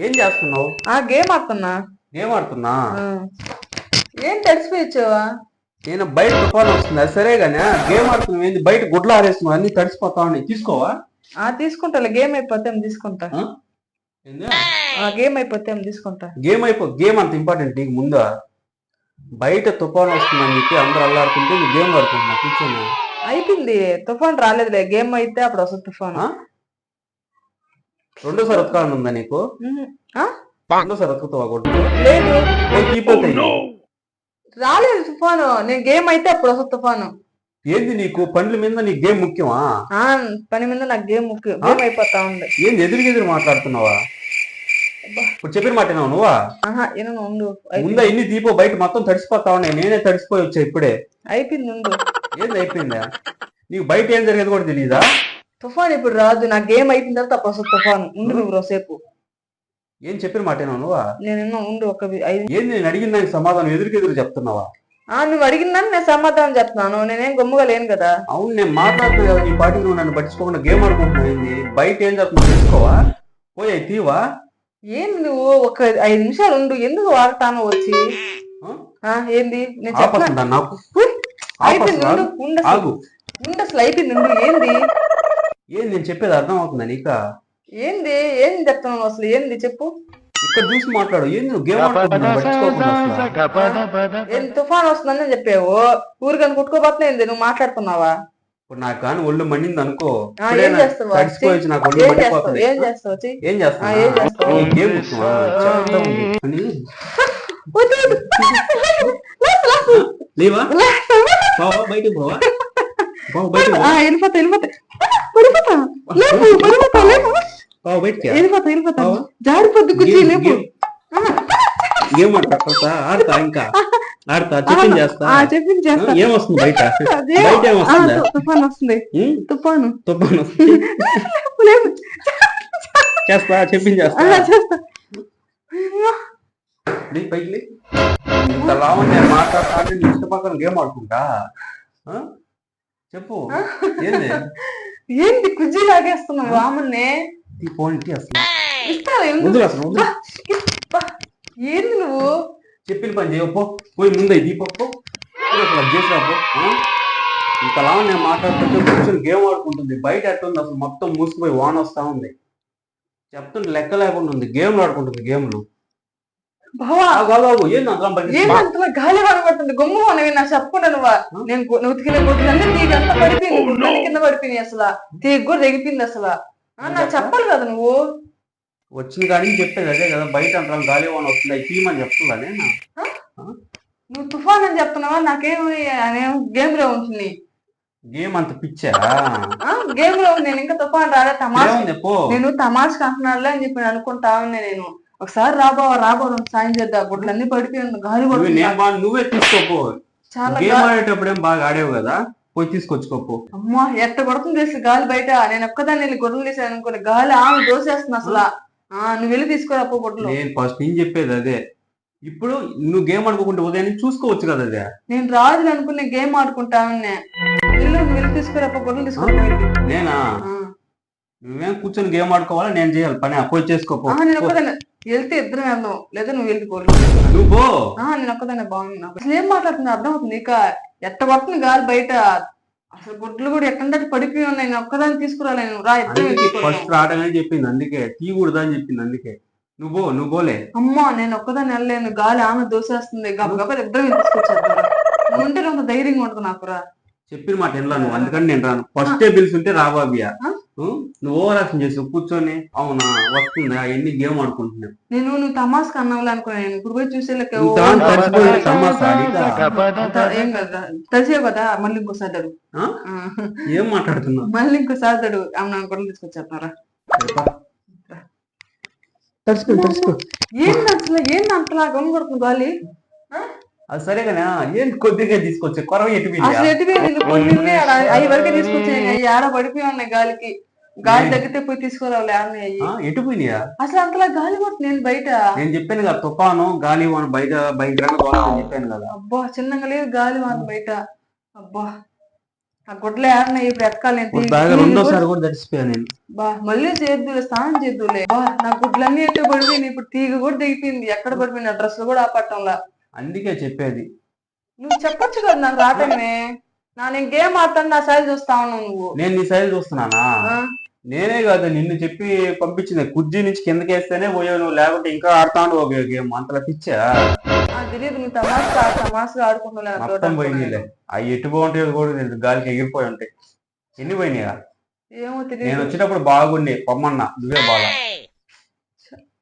ఏం చేస్తున్నావు? ఆ గేమ్ ఆడుతున్నా. గేమ్ ఆడుతున్నా. ఏం తడిసిపోయిచ్చావా నేను బయట తుఫాన్ వస్తుంది అది సరే కానీ గేమ్ ఆడుతున్నావు ఏంది? బయట గుడ్లు ఆరేస్తున్నావు అన్ని తడిసిపోతా ఉన్నాయి తీసుకోవా? ఆ తీసుకుంటా గేమ్ అయిపోతే తీసుకుంటా? ఆ? గేమ్ అయిపోతే తీసుకుంటా? గేమ్ అయిపో గేమ్ అంత ఇంపార్టెంట్ నీకు ముందా? బయట తుఫాన్ వస్తుందని చెప్పి అందరూ అల్లాడుతుంటే నువ్వు గేమ్ ఆడుకుంటున్నా కూర్చొని. అయిపోయింది తుఫాన్ రాలేదులే గేమ్ అయితే అప్పుడు వస్తుంది తుఫాన్? రెండోసారి ఉతకాలని ఉందా నీకు? రెండోసారి ఉతుకుతావా గుడ్లు లేదు. ఓ, తీపోతాయి రాలేదు తుఫాను. నేను గేమ్ అయితే అప్పుడు వస్తుంది తుఫాను. ఏంది నీకు? పండ్ల మీద నీ గేమ్ ముఖ్యమా? ఆ పని మీద నాకు గేమ్ ముఖ్యం. గేమ్ అయిపోతా ఉంది. ఏంది ఎదురుగెదురు మాట్లాడుతున్నావా? ఇప్పుడు చెప్పిన మాట విన్నావా నువ్వా? ఆహా ఉండు. ముందా ఇన్ని దీపో? బయట మొత్తం తడిసిపోతా ఉన్నాయి. నేనే తడిసిపోయి వచ్చా ఇప్పుడే. అయిపోయింది ఉండు. ఏంది అయిపోయిందా? నీకు బయట ఏం జరిగేది కూడా తెలియదా తుఫాన్ ఇప్పుడు రాదు. నా గేమ్ అయిపోయిన తర్వాత అప్పుడు వస్తుంది తుఫాన్. ఉండు నువ్వు రోసేపు ఏం చెప్పిన మాట నువ్వా? నేను ఉండు ఒక ఐదు ఏంది నేను అడిగిన దానికి సమాధానం ఎదురుకెదురు చెప్తున్నావా? ఆ నువ్వు అడిగిందని నేను సమాధానం చెప్తున్నాను. నేనేం గమ్ముగా లేను కదా. అవును నేను మాట్లాడుతున్నా కదా నీ పాటికి నువ్వు నన్ను పట్టించుకోకుండా గేమ్ ఆడుకుంటున్నావు బయట ఏం జరుగుతుందో తెలుసుకోవా? పోయి తీవా? ఏంది నువ్వు? ఒక ఐదు నిమిషాలు ఉండు. ఎందుకు వాడతాను వచ్చి? ఏంది? నేను చెప్పిన అయిపోయింది ఉండు? ఉండు అసలు. అయిపోయింది ఏంది? ఏంది నేను చెప్పేది అర్థం అవుతుందా నీకా ఏంది ఏంది చెప్తున్నావు అసలు ఏంది చెప్పు ఇక్కడ చూసి మాట్లాడు ఏంది నువ్వు గేమ్ ఆడుకుంటున్నావు పట్టించుకోకుండా అసలు. ఏంది తుఫాన్ వస్తుందని చెప్పావు ఊరికని కుట్టుకోబోతున్నా ఏంది నువ్వు మాట్లాడుతున్నావా ఇప్పుడు నాకు కానీ ఒళ్ళు మండింది అనుకో ఆ, ఏం నాకు చేస్తావు? తడిసిపోయి వచ్చి నాకు ఒళ్ళు ఏం చేస్తావు మండిపోతుంది ఏం చేస్తావు చెయ్యి. ఏం ఆ, ఏం చేస్తావు? గేమ్ ముఖ్యమా? చెప్తా ఉంది. అని వద్దు, వద్దు. Last, last. లేవా. పోవా బయటికి పోవా పోవా బయటికి ఆ, పోవా వెళ్ళిపోతా వెళ్ళిపోతా పడిపోతా లేపు పడిపోతా లేపు. పోవా బయటికి వెళ్ళిపోతా వెళ్ళిపోతా బావా? జారిపోద్దు కుర్చీ గేమ్ లేపు. గేమ్. గేమ్ ఆడతా ఆడతా ఇంకా. ఆడతా చెప్పింది చేస్తా. ఆ, చెప్పింది చేస్తా. ఏం వస్తుంది బయట? అదే. బయట ఏం ఆ, వస్తుందా? తు- తుఫాన్ వస్తుంది. ఉం? తుఫాను. తుఫాను వస్తుంది. లేపు, లేపు. చేస్తా చెప్పింది ఆ, చేస్తా చేస్తా. లే, పైకి లే. ఇంత లావణ్య నేను మాట్లాడతా అంటే నీ ఇష్ట పక్కన గేమ్ ఆడుకుంటా? చెప్పు. ఏంది? కుజ్జి లాగేస్తున్నావు వామన్నే ఇట్టి అసలు. ఏంది నువ్వు? చెప్పిన పని చేయపో పోయి ముందే దీపప్పు అసలు అది చేసి రాపో ఆ? ఇంత లావణ్య నేను మాట్లాడుతుంటే కూర్చొని గేమ్ ఆడుకుంటుంది. బయట ఎట్టుంది అసలు? మొత్తం మూసిపోయి వాన వస్తా ఉంది. చెప్తుంటే లెక్క లేకుండా ఉంది. గేమ్లు ఆడుకుంటుంది గేమ్లు. గాలి పడబడుతుంది గమ్ము అనవి నాకు చెప్పకుండా నువ్వా నేను నువ్వు ఉతికిన గుడ్లన్నీ తీగంతా పడిపోయింది. గుడ్లన్నీ కింద పడిపోయినాయి అసలు. తీగ కూడా తెగిపోయింది అసలు. నాకు చెప్పాలి? కదా నువ్వు. వచ్చిన కానీ చెప్పేది అదే కదా బయట అంటారు గాలి వాన వస్తుంది అవి తీయమని చెప్తుందా నేను? నువ్వు తుఫాన్ అని చెప్తున్నావా? నాకేమి గేమ్లో ఉంటుంది గేమ్ అంత పిచ్చా? గేమ్లో నేను ఇంకా తుఫాన్ రాలే తమాషా నేను తమాషా అంటున్నాడులే అని చెప్పి అనుకుంటా ఉన్నా నేను. ఒకసారి రాబో రాబో సాయం చేద్దాం. గుడ్లన్నీ పడిపోయి ఉంది. గాలి నువ్వే తీసుకోపో. గేమ్ ఆడేటప్పుడు ఏం బాగా ఆడేవు కదా పోయి తీసుకొచ్చుకోపో. అమ్మా ఎట్ట కొడుతుంది తెలిసి గాలి బయట? నేను ఒక్కదాన్ని వెళ్ళి గొడవలు తీసాను అనుకుని గాలి ఆమె దోసేస్తుంది అసలు. ఆ నువ్వు వెళ్ళి తీసుకురా పో గుడ్లు. నేను ఫస్ట్ నేను చెప్పేది అదే. ఇప్పుడు నువ్వు గేమ్ ఆడుకోకుంటే ఉదయం చూసుకోవచ్చు కదా అదే. నేను రాజులు అనుకుని గేమ్ ఆడుకుంటా ఉన్నా వెళ్ళు నువ్వు వెళ్ళి తీసుకురా పో గుడ్లు తీసుకురా. నేనా. నువ్వేం కూర్చొని గేమ్ ఆడుకోవాలా? నేను చేయాలి పని ఆ, పోయి చేసుకోపో వెళ్తే ఇద్దరం వెళ్దాం. లేదా నువ్వు వెళ్ళి గోళ్ళు నువ్వు పో. ఆ నేను ఒక్కదాన్ని బాగుంది నాకు అసలు ఏం మాట్లాడుతున్నా అర్థం అవుతుంది. ఇక ఎట్ట కొడుతుంది గాలి బయట? అసలు గుడ్లు కూడా ఎక్కడ పడిపోయి ఉన్నాయి. నేను ఒక్కదాన్ని తీసుకురాలేను రా ఇద్దరం ఫస్ట్ రావడమే చెప్పింది. అందుకే తీయకూడదు అని చెప్పింది. అందుకే. నువ్వు నువ్వు పోలే. అమ్మా నేను ఒక్కదాన్ని వెళ్ళలేను. గాలి ఆమె దోసేస్తుంది. గబగబా ఇద్దరం తీసుకొచ్చేద్దాం నువ్వు ఉంటే నాకు ధైర్యంగా ఉంటుంది నాకు రా. చెప్పిన మాట వినలా నువ్వు. అందుకని నేను రాను. ఫస్టే పిలుచుంటే రాబాబియా ఆ? నువ్వు ఓవర్ యాక్షన్ చేసి కూర్చొని. అవునా? వస్తుందా? ఎన్ని గేమ్ ఆడుకుంటున్నావు? నేను నువ్వు తమాస్కి అన్నావులే అనుకున్నాను ఇప్పుడు పోయి అడిగా. ఏం కదా. తెలిసావు కదా. మళ్ళీ ఇంకోసారి అడుగు. ఏం మాట్లాడుతున్నావు? మళ్ళీ ఇంకోసారి అడుగు ఆమె కూడా తీసుకొచ్చేస్తున్నారా? తడుచుకో తడుచుకో. ఏంది అసలు ఏంది అంతలా గమ్ముకొడుతుంది గాలి. అది సరే కానీ ఏంటి కొద్దిగా తీసుకొచ్చే? కొరవ ఎటు అసలు ఎటు అవి వరకే తీసుకొచ్చాయి పడిపోయి ఉన్నాయి గాలికి. గాలి తగ్గితే పోయి తీసుకురావాలి ఎటు పోయినాయా? అసలు అంతలా గాలి నేను బయట? నేను చెప్పాను కదా తుఫాను గాలి వాన బయట భయంకరంగా చెప్పాను కదా. అబ్బా చిన్నగా లేదు గాలి వాన బయట. అబ్బా ఆ గుడ్లు ఏడన్నా ఇప్పుడు ఎతకాలి రెండోసారి కూడా నేను. బా మళ్ళీ చేద్దులే స్నానం చేద్దులే. బా నా గుడ్లన్నీ ఎట్టు పడిపోయినాయి? ఇప్పుడు తీగ కూడా దిగిపోయింది ఎక్కడ పడిపోయిన డ్రెస్ కూడా ఆపట్టంలా అందుకే చెప్పేది. నువ్వు చెప్పొచ్చు కదా నాకు రాటమే నా నేను గేమ్ ఆడతాను నా సైజ్ చూస్తా ఉన్నావు నువ్వు. నేను నీ సైజు చూస్తున్నానా? నేనే కాదు నిన్ను చెప్పి పంపించింది. కుర్జీ నుంచి కిందకి వేస్తేనే పోయావు నువ్వు లేకుంటే ఇంకా ఆడుతాను ఒక గేమ్ అంతలా పిచ్చా? తెలియదు నువ్వు తమాషా తమాషగా ఆడుకుంటున్నా మొత్తం పోయినాయిలే. అవి ఎటు బాగుంటాయో కూడా తెలియదు గాలికి ఎగిరిపోయి ఉంటాయి. ఎన్ని పోయినాయా ఏమో నేను తెలియదు వచ్చేటప్పుడు బాగుండే. పొమ్మన్నా. నువ్వే బాగా.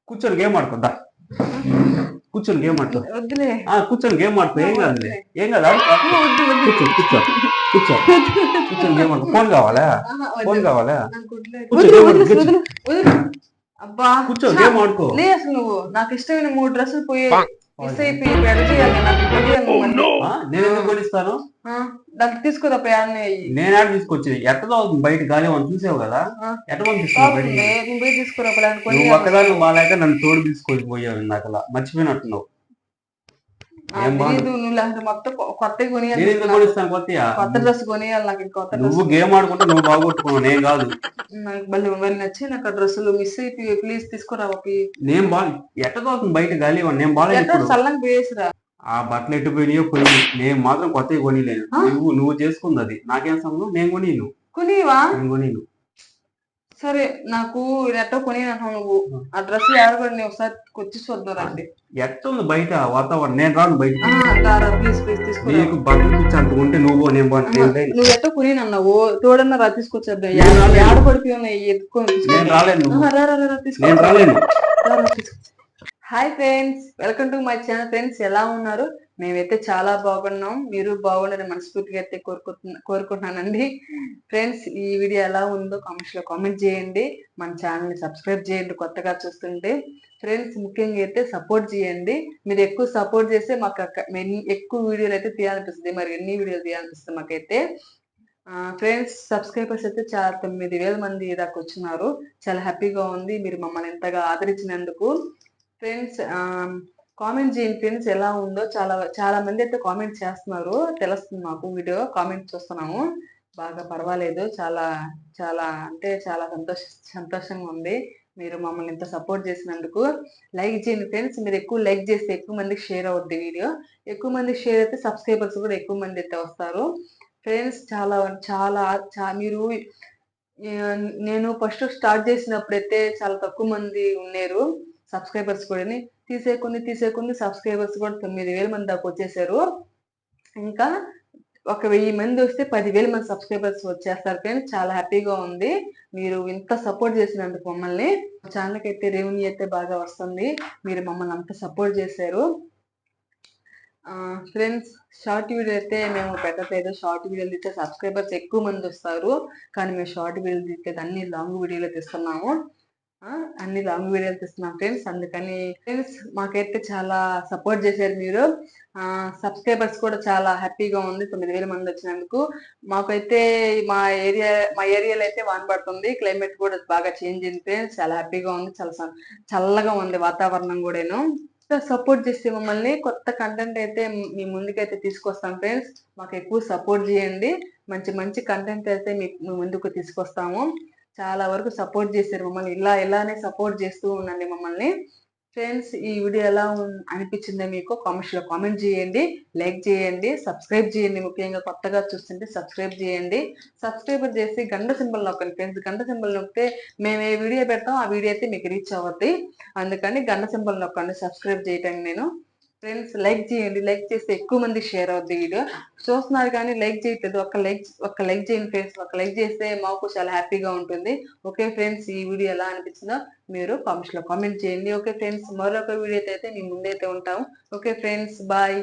కూర్చొని గేమ్ ఆడుకోద్దా కూర్చొని గేమ్ ఆడుకో వద్దులే. ఆ కూర్చొని గేమ్ ఆడుకో ఏం కాదులే. ఏం కాదు కూర్చో కూర్చో కూర్చో. కూర్చొని గేమ్ ఆడుకో ఫోన్ కావాలా? ఫోన్. కావాలా. అబ్బా కూర్చో గేమ్ ఆడుకో. లే అసలు నువ్వు. నాకు ఇష్టమైన మూడు డ్రెస్సులు పోయి చేయాలి నాకు ఆ, దానికి తీసుకోదా పోయాన్ని నేను ఆడ తీసుకొచ్చి ఎట్టదో అవుతుంది బయట గాలి మనం చూసావు కదా. ఎట్ట పంపిస్తున్నావు తీసుకురా నువ్వు ఒక్కదాన్ని బాగాలేక నన్ను తోడు తీసుకొని పోయావు ఇందాకలా మర్చిపోయినట్టున్నావు. కొత్త డ్రెస్ కొనియాలి నాకు ఇంకా కొత్త డ్రెస్. నువ్వు గేమ్ ఆడుకుంటే నువ్వు బాగొట్టుకున్నావు నేను కాదు. నాకు మళ్ళీ నచ్చి నాకు డ్రెస్సులు మిస్ అయిపోయి ప్లీజ్ తీసుకురా ఒకటి నేను బాగా ఎట్టదో అవుతుంది బయట గాలి నేను ఇప్పుడు చల్లంగా ఆ బట్టలు ఎట్టు పోయినాయో పోయి నేను మాత్రం కొత్తవి కొనిలేను ఆ? నువ్వు నువ్వు చేసుకుంది అది. నాకేం సంబంధం? నేను కొనిను. కొనివా? నేను కొనిను. సరే నాకు ఎట్టో కొని అంటావు నువ్వు. ఆ. డ్రెస్ ఏడబడి ఒకసారి వచ్చి చూద్దాం రండి ఎట్టుంది బయట వాతావరణం? నేను రాను బయటికి. ప్లీజ్ ప్లీజ్ తీసుకురా. నీకు బట్టలు పిచ్చి అంత ఉంటే నువ్వు నేను పోను. నేను లేను. నువ్వు ఎట్టో కొని అన్నావు తోడన్నా రా తీసుకొచ్చేద్దాం. నేను రాలేను. ఏడ పడిపోయి ఉన్నాయి? ఎత్తుకొని నేను రాలేను. నువ్వు. రా రా, రా, రా, తీసుకో. నేను రాలేను. రా. Hi friends welcome to my channel friends ఎలా ఉన్నారు? మేమైతే చాలా బాగున్నాం. మీరు బాగుండని మనస్ఫూర్తిగా అయితే కోరుకుంటున్నా కోరుకుంటున్నానండి. ఫ్రెండ్స్ ఈ వీడియో ఎలా ఉందో కామెంట్స్లో కామెంట్ చేయండి. మన ఛానల్ని సబ్స్క్రైబ్ చేయండి కొత్తగా చూస్తుంటే. ఫ్రెండ్స్ ముఖ్యంగా అయితే సపోర్ట్ చేయండి. మీరు ఎక్కువ సపోర్ట్ చేస్తే మాకు ఎక్కువ వీడియోలు అయితే తీయాలనిపిస్తుంది. మరి ఎన్ని వీడియోలు తీయాలనిపిస్తుంది మాకైతే. ఫ్రెండ్స్ సబ్స్క్రైబర్స్ అయితే చాలా తొమ్మిది వేల మంది దాకా వచ్చినారు. చాలా హ్యాపీగా ఉంది. మీరు మమ్మల్ని ఎంతగా ఆదరించినందుకు. ఫ్రెండ్స్ కామెంట్ um, చేయండి ఫ్రెండ్స్ ఎలా ఉందో. చాలా చాలా మంది అయితే కామెంట్ చేస్తున్నారు. తెలుస్తుంది మాకు వీడియో. కామెంట్ చూస్తున్నాము. బాగా పర్వాలేదు. చాలా చాలా అంటే చాలా సంతోష సంతోషంగా ఉంది. మీరు మమ్మల్ని ఇంత సపోర్ట్ చేసినందుకు. లైక్ చేయండి ఫ్రెండ్స్ మీరు ఎక్కువ లైక్ చేస్తే ఎక్కువ మందికి షేర్ అవుద్ది వీడియో. ఎక్కువ మందికి షేర్ అయితే సబ్స్క్రైబర్స్ కూడా ఎక్కువ మంది అయితే వస్తారు. ఫ్రెండ్స్ చాలా చాలా చా- మీరు నేను ఫస్ట్ స్టార్ట్ చేసినప్పుడైతే చాలా తక్కువ మంది ఉన్నారు. సబ్స్క్రైబర్స్ కూడా తీసే కొన్ని తీసే కొన్ని సబ్స్క్రైబర్స్ కూడా తొమ్మిది వేల మంది దాకా వచ్చేసారు. ఇంకా ఒక వెయ్యి మంది వస్తే పదివేల మంది సబ్స్క్రైబర్స్ వచ్చేస్తారు ఫ్రెండ్స్ చాలా హ్యాపీగా ఉంది. మీరు ఇంత సపోర్ట్ చేసినందుకు మమ్మల్ని. ఛానల్కి అయితే రెవెన్యూ అయితే బాగా వస్తుంది. మీరు మమ్మల్ని అంత సపోర్ట్ చేశారు. ఫ్రెండ్స్ షార్ట్ వీడియో అయితే మేము పెట్టట్లేదు. షార్ట్ వీడియోలు తీస్తే సబ్స్క్రైబర్స్ ఎక్కువ మంది వస్తారు. కానీ మేము షార్ట్ వీడియోలు తీసేది అన్ని లాంగ్ వీడియోలు తీస్తున్నాము. అన్ని లాంగ్ వీడియోలు తీస్తున్నాం. ఫ్రెండ్స్ అందుకని ఫ్రెండ్స్ మాకైతే చాలా సపోర్ట్ చేశారు మీరు. సబ్స్క్రైబర్స్ కూడా చాలా హ్యాపీగా ఉంది. తొమ్మిది వేల మంది వచ్చినందుకు. మాకైతే మా ఏరియా మా ఏరియాలో అయితే వాన పడుతుంది క్లైమేట్ కూడా బాగా చేంజ్ అయింది ఫ్రెండ్స్ చాలా హ్యాపీగా ఉంది. చాలా చల్లగా ఉంది వాతావరణం కూడాను. సపోర్ట్ చేస్తే మమ్మల్ని కొత్త కంటెంట్ అయితే మీ ముందుకైతే తీసుకొస్తాం ఫ్రెండ్స్ మాకు ఎక్కువ సపోర్ట్ చేయండి. మంచి మంచి కంటెంట్ అయితే మీకు మీ ముందుకు తీసుకొస్తాము. చాలా వరకు సపోర్ట్ చేశారు మమ్మల్ని. ఇలా ఇలానే సపోర్ట్ చేస్తూ ఉండండి మమ్మల్ని. ఫ్రెండ్స్ ఈ వీడియో ఎలా అనిపించిందో మీకు కామెంట్స్లో కామెంట్ చేయండి. లైక్ చేయండి. సబ్స్క్రైబ్ చేయండి ముఖ్యంగా కొత్తగా చూస్తుంటే సబ్స్క్రైబ్ చేయండి. సబ్స్క్రైబ్ చేసి గంట సింబల్ నొక్కండి ఫ్రెండ్స్. గంట సింబల్ నొక్కితే మేము ఏ వీడియో పెడతాం ఆ వీడియో అయితే మీకు రీచ్ అవుద్ది. అందుకని గంట సింబల్ నొక్కండి. సబ్స్క్రైబ్ చేయటానికి నేను. ఫ్రెండ్స్ లైక్ చేయండి లైక్ చేస్తే ఎక్కువ మంది షేర్ అవుద్ది వీడియో. చూస్తున్నారు కానీ లైక్ చేయట్లేదు. ఒక లైక్ ఒక లైక్ చేయండి ఫ్రెండ్స్ ఒక లైక్ చేస్తే మాకు చాలా హ్యాపీగా ఉంటుంది. ఓకే ఫ్రెండ్స్ ఈ వీడియో ఎలా అనిపించిందో మీరు కామెంట్స్లో కామెంట్ చేయండి. ఓకే ఫ్రెండ్స్ మరొక వీడియో అయితే మీ ముందైతే ఉంటాం ఓకే ఫ్రెండ్స్ బాయ్